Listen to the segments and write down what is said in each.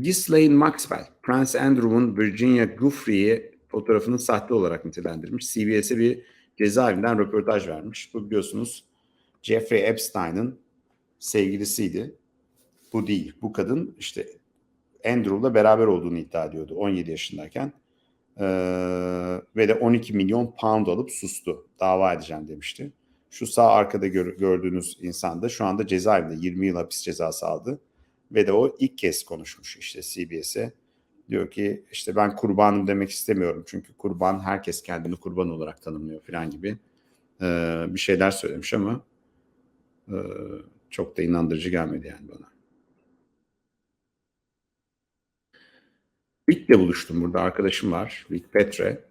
Ghislaine Maxwell, Prince Andrew'un Virginia Giuffre'yi fotoğrafının sahte olarak nitelendirmiş. CBS'e bir cezaevinden röportaj vermiş. Bu biliyorsunuz Jeffrey Epstein'ın sevgilisiydi. Bu değil. Bu kadın işte Andrew'la beraber olduğunu iddia ediyordu 17 yaşındayken. Ee, ve de 12 milyon pound alıp sustu. Dava edeceğim demişti. Şu sağ arkada gör, gördüğünüz insan da şu anda cezaevinde 20 yıl hapis cezası aldı. Ve de o ilk kez konuşmuş işte CBS'e. Diyor ki işte ben kurbanım demek istemiyorum. Çünkü kurban herkes kendini kurban olarak tanımlıyor falan gibi ee, bir şeyler söylemiş ama e, çok da inandırıcı gelmedi yani bana. Rick'le buluştum. Burada arkadaşım var. Rick Petre.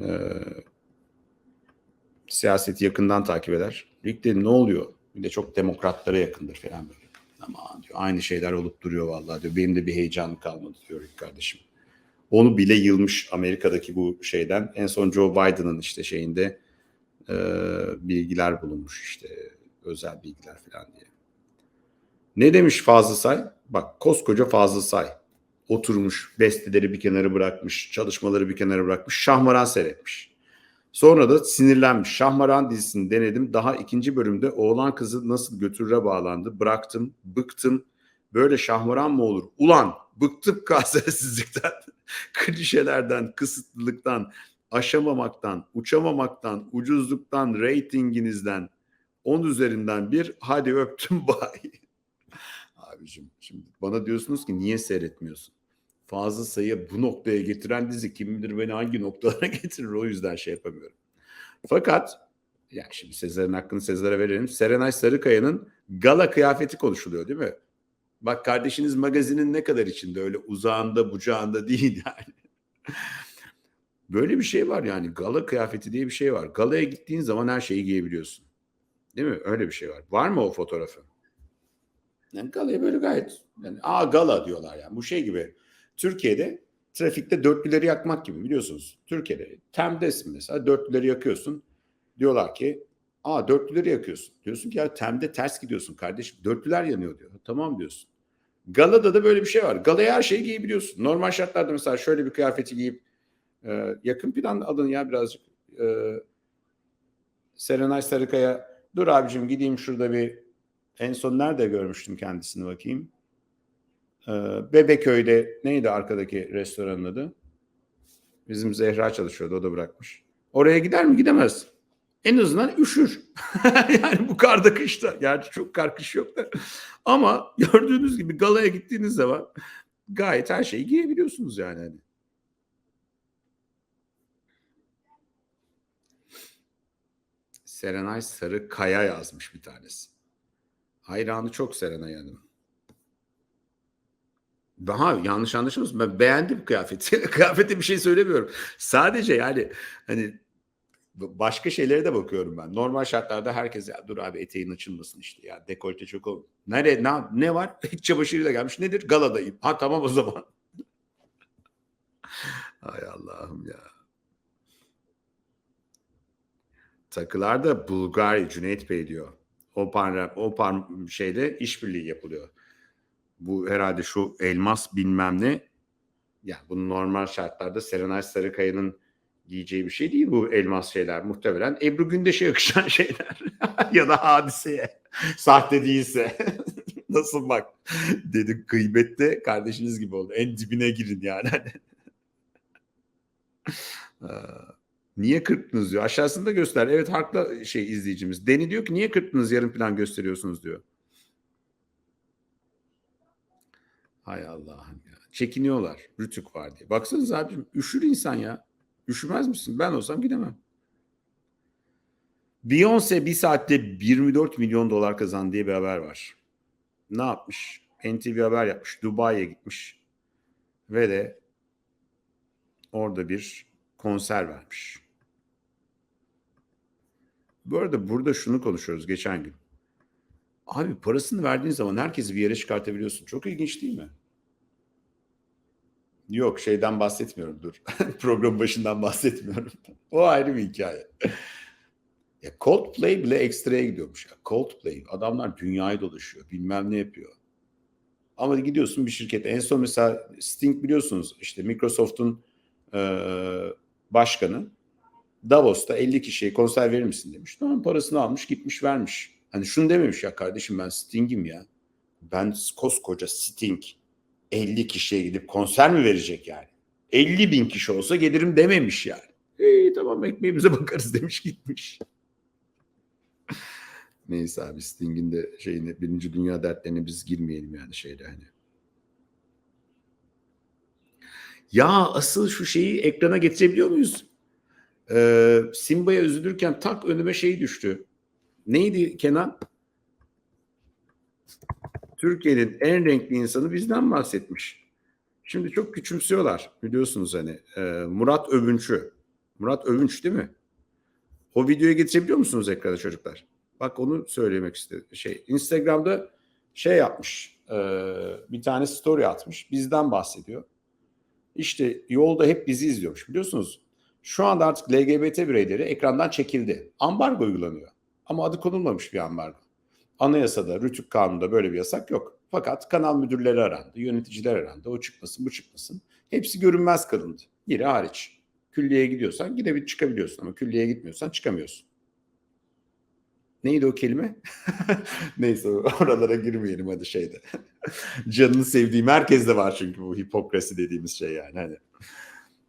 Ee, siyaseti yakından takip eder. Rick dedi ne oluyor? Bir de çok demokratlara yakındır falan böyle. Ama diyor aynı şeyler olup duruyor vallahi diyor. Benim de bir heyecanım kalmadı diyor kardeşim. Onu bile yılmış Amerika'daki bu şeyden. En son Joe Biden'ın işte şeyinde e, bilgiler bulunmuş işte özel bilgiler falan diye. Ne demiş Fazıl Say? Bak koskoca Fazıl Say oturmuş, besteleri bir kenara bırakmış, çalışmaları bir kenara bırakmış, Şahmaran seyretmiş. Sonra da sinirlenmiş. Şahmaran dizisini denedim. Daha ikinci bölümde oğlan kızı nasıl götürüre bağlandı. Bıraktım, bıktım. Böyle şahmaran mı olur? Ulan bıktım kasersizlikten, klişelerden, kısıtlılıktan, aşamamaktan, uçamamaktan, ucuzluktan, reytinginizden, on üzerinden bir hadi öptüm bay. Abicim şimdi bana diyorsunuz ki niye seyretmiyorsun? Fazla sayı bu noktaya getiren dizi kim bilir beni hangi noktalara getirir o yüzden şey yapamıyorum. Fakat yani şimdi Sezer'in hakkını Sezer'e verelim. Serenay Sarıkaya'nın gala kıyafeti konuşuluyor değil mi? Bak kardeşiniz magazinin ne kadar içinde öyle uzağında bucağında değil yani. Böyle bir şey var yani gala kıyafeti diye bir şey var. Galaya gittiğin zaman her şeyi giyebiliyorsun. Değil mi? Öyle bir şey var. Var mı o fotoğrafı? Yani galaya böyle gayet yani aa gala diyorlar yani. Bu şey gibi Türkiye'de trafikte dörtlüleri yakmak gibi biliyorsunuz. Türkiye'de Tem'desin mesela dörtlüleri yakıyorsun. Diyorlar ki aa dörtlüleri yakıyorsun. Diyorsun ki ya Tem'de ters gidiyorsun kardeşim. Dörtlüler yanıyor diyor. Tamam diyorsun. Galada da böyle bir şey var. Galaya her şeyi giyebiliyorsun. Normal şartlarda mesela şöyle bir kıyafeti giyip e, yakın plan alın ya birazcık. E, Serenay Sarıkaya dur abicim gideyim şurada bir en son nerede görmüştüm kendisini bakayım. Ee, Bebeköy'de neydi arkadaki restoranın adı? Bizim Zehra çalışıyordu o da bırakmış. Oraya gider mi? Gidemez. En azından üşür. yani bu karda kışta. Gerçi çok kar kış yok da. Ama gördüğünüz gibi galaya gittiğiniz zaman gayet her şeyi giyebiliyorsunuz yani. Hani. Serenay Sarı Kaya yazmış bir tanesi. Hayranı çok Serenay Hanım. Daha yanlış anlaşılmasın. Ben beğendim kıyafeti. Kıyafete bir şey söylemiyorum. Sadece yani hani başka şeylere de bakıyorum ben. Normal şartlarda herkes ya dur abi eteğin açılmasın işte ya dekolte çok ol. Nere, ne, ne var? İç çamaşırıyla gelmiş. Nedir? Galadayım. Ha tamam o zaman. Hay Allah'ım ya. Takılarda Bulgari Cüneyt Bey diyor. O par, o par şeyde işbirliği yapılıyor. Bu herhalde şu elmas bilmem ne. Ya bu normal şartlarda Serenay Sarıkaya'nın giyeceği bir şey değil bu elmas şeyler. Muhtemelen Ebru Gündeş'e yakışan şeyler. ya da hadiseye. Sahte değilse. Nasıl bak. Dedik kıymette kardeşiniz gibi oldu. En dibine girin yani. Niye kırptınız diyor. Aşağısında göster. Evet haklı şey izleyicimiz. Deni diyor ki niye kırptınız yarım plan gösteriyorsunuz diyor. Hay Allah'ım ya. Çekiniyorlar. Rütük var diye. Baksanız abicim üşür insan ya. Üşümez misin? Ben olsam gidemem. Beyoncé bir saatte 24 milyon dolar kazandı diye bir haber var. Ne yapmış? NTV haber yapmış. Dubai'ye gitmiş. Ve de orada bir konser vermiş. Bu arada burada şunu konuşuyoruz geçen gün. Abi parasını verdiğin zaman herkesi bir yere çıkartabiliyorsun. Çok ilginç değil mi? Yok şeyden bahsetmiyorum dur. Program başından bahsetmiyorum. o ayrı bir hikaye. ya Coldplay bile ekstraya gidiyormuş. Ya. Coldplay adamlar dünyayı dolaşıyor. Bilmem ne yapıyor. Ama gidiyorsun bir şirkete. En son mesela Sting biliyorsunuz işte Microsoft'un eee, başkanı Davos'ta 50 kişiye konser verir misin demiş. Tamam parasını almış gitmiş vermiş. Hani şunu dememiş ya kardeşim ben Sting'im ya. Ben koskoca Sting 50 kişiye gidip konser mi verecek yani? 50 bin kişi olsa gelirim dememiş yani. İyi tamam ekmeğimize bakarız demiş gitmiş. Neyse abi Sting'in de şeyini birinci dünya dertlerine biz girmeyelim yani şeyde hani. Ya asıl şu şeyi ekrana getirebiliyor muyuz? Ee, Simba'ya üzülürken tak önüme şey düştü. Neydi Kenan? Türkiye'nin en renkli insanı bizden bahsetmiş. Şimdi çok küçümsüyorlar biliyorsunuz hani e, Murat Övünç'ü. Murat Övünç değil mi? O videoyu getirebiliyor musunuz ekrana çocuklar? Bak onu söylemek istedim. Şey Instagram'da şey yapmış. e, bir tane story atmış. Bizden bahsediyor. İşte yolda hep bizi izliyormuş biliyorsunuz. Şu anda artık LGBT bireyleri ekrandan çekildi. Ambargo uygulanıyor. Ama adı konulmamış bir ambargo. Anayasada, Rütük Kanunu'nda böyle bir yasak yok. Fakat kanal müdürleri arandı, yöneticiler arandı. O çıkmasın, bu çıkmasın. Hepsi görünmez kılındı. Biri hariç. Külliyeye gidiyorsan gidebil çıkabiliyorsun ama külliyeye gitmiyorsan çıkamıyorsun. Neydi o kelime? Neyse oralara girmeyelim hadi şeyde. Canını sevdiğim herkeste var çünkü bu hipokrasi dediğimiz şey yani. Hani.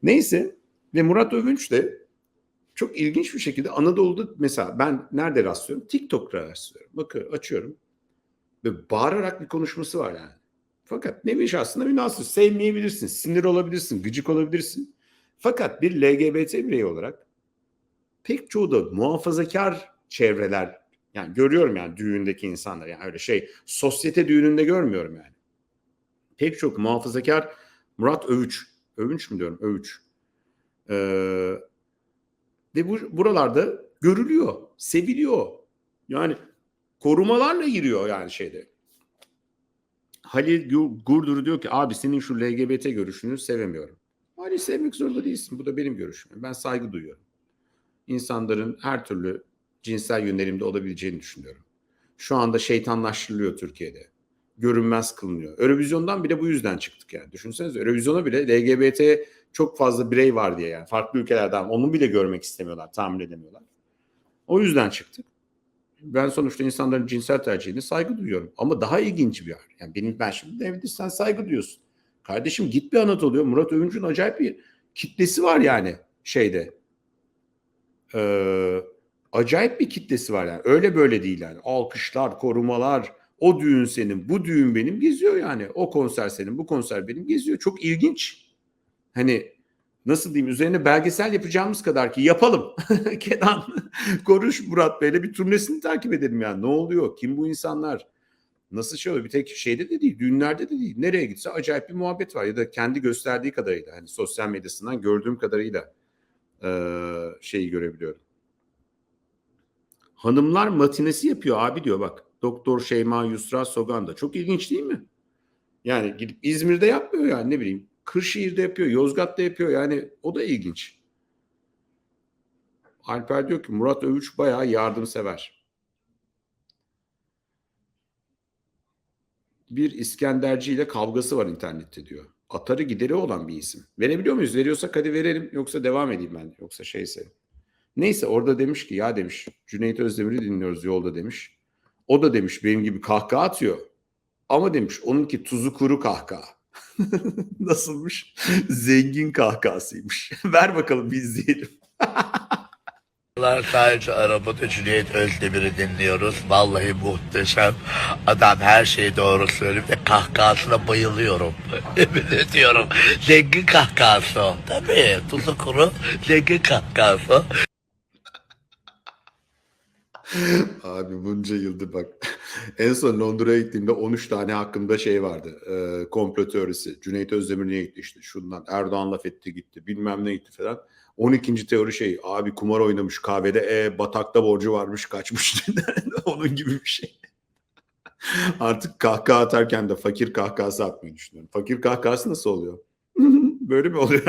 Neyse ve Murat Övünç de çok ilginç bir şekilde Anadolu'da mesela ben nerede rastlıyorum? TikTok'ta rastlıyorum. Bakın açıyorum. Ve bağırarak bir konuşması var yani. Fakat nevi aslında münasır. Sevmeyebilirsin, sinir olabilirsin, gıcık olabilirsin. Fakat bir LGBT bireyi olarak pek çoğu da muhafazakar çevreler yani görüyorum yani düğündeki insanlar yani öyle şey sosyete düğününde görmüyorum yani. Pek çok muhafazakar Murat Övüç, Övünç mü diyorum? Övüç. Ee, ve bu buralarda görülüyor, seviliyor. Yani korumalarla giriyor yani şeyde. Halil Gur- Gurduru diyor ki abi senin şu LGBT görüşünü sevemiyorum. Halil sevmek zorunda değilsin. Bu da benim görüşüm. Ben saygı duyuyorum. İnsanların her türlü cinsel yönelimde olabileceğini düşünüyorum. Şu anda şeytanlaştırılıyor Türkiye'de. Görünmez kılınıyor. Eurovizyondan bile bu yüzden çıktık yani. Düşünsenize Eurovizyona bile LGBT çok fazla birey var diye yani. Farklı ülkelerden onu bile görmek istemiyorlar, tahammül edemiyorlar. O yüzden çıktık. Ben sonuçta insanların cinsel tercihine saygı duyuyorum. Ama daha ilginç bir yer. Yani benim ben şimdi David sen saygı duyuyorsun. Kardeşim git bir Anadolu'ya. Murat Övünç'ün acayip bir kitlesi var yani şeyde. Ee, acayip bir kitlesi var yani. Öyle böyle değil yani. Alkışlar, korumalar, o düğün senin, bu düğün benim geziyor yani. O konser senin, bu konser benim geziyor. Çok ilginç. Hani nasıl diyeyim üzerine belgesel yapacağımız kadar ki yapalım. Kenan konuş Murat Bey'le bir turnesini takip edelim yani. Ne oluyor? Kim bu insanlar? Nasıl şey oluyor? Bir tek şeyde de değil, düğünlerde de değil. Nereye gitse acayip bir muhabbet var. Ya da kendi gösterdiği kadarıyla hani sosyal medyasından gördüğüm kadarıyla şeyi görebiliyorum. Hanımlar matinesi yapıyor abi diyor bak. Doktor Şeyma Yusra Sogan. Çok ilginç değil mi? Yani gidip İzmir'de yapmıyor yani ne bileyim. Kırşehir'de yapıyor, Yozgat'ta yapıyor. Yani o da ilginç. Alper diyor ki Murat Övüç bayağı yardımsever. Bir İskenderci ile kavgası var internette diyor. Atarı gideri olan bir isim. Verebiliyor muyuz? Veriyorsak hadi verelim. Yoksa devam edeyim ben. Yoksa şeyse. Neyse orada demiş ki ya demiş Cüneyt Özdemir'i dinliyoruz yolda demiş. O da demiş benim gibi kahkaha atıyor. Ama demiş onunki tuzu kuru kahkaha. Nasılmış? Zengin kahkahasıymış. Ver bakalım bir izleyelim. Sadece arabada Cüneyt Özdemir'i dinliyoruz. Vallahi muhteşem. Adam her şeyi doğru söylüyor ve kahkahasına bayılıyorum. Emin ediyorum. Zengin kahkahası o. Tabii tuzu kuru zengin kahkahası. Abi bunca yıldır bak. En son Londra'ya gittiğimde 13 tane hakkında şey vardı. E, komplo teorisi. Cüneyt Özdemir niye gitti işte şundan. Erdoğan laf etti gitti. Bilmem ne gitti falan. 12. teori şey abi kumar oynamış kahvede e, batakta borcu varmış kaçmış. Onun gibi bir şey. Artık kahkaha atarken de fakir kahkahası atmayı düşünüyorum. Fakir kahkahası nasıl oluyor? Böyle mi oluyor?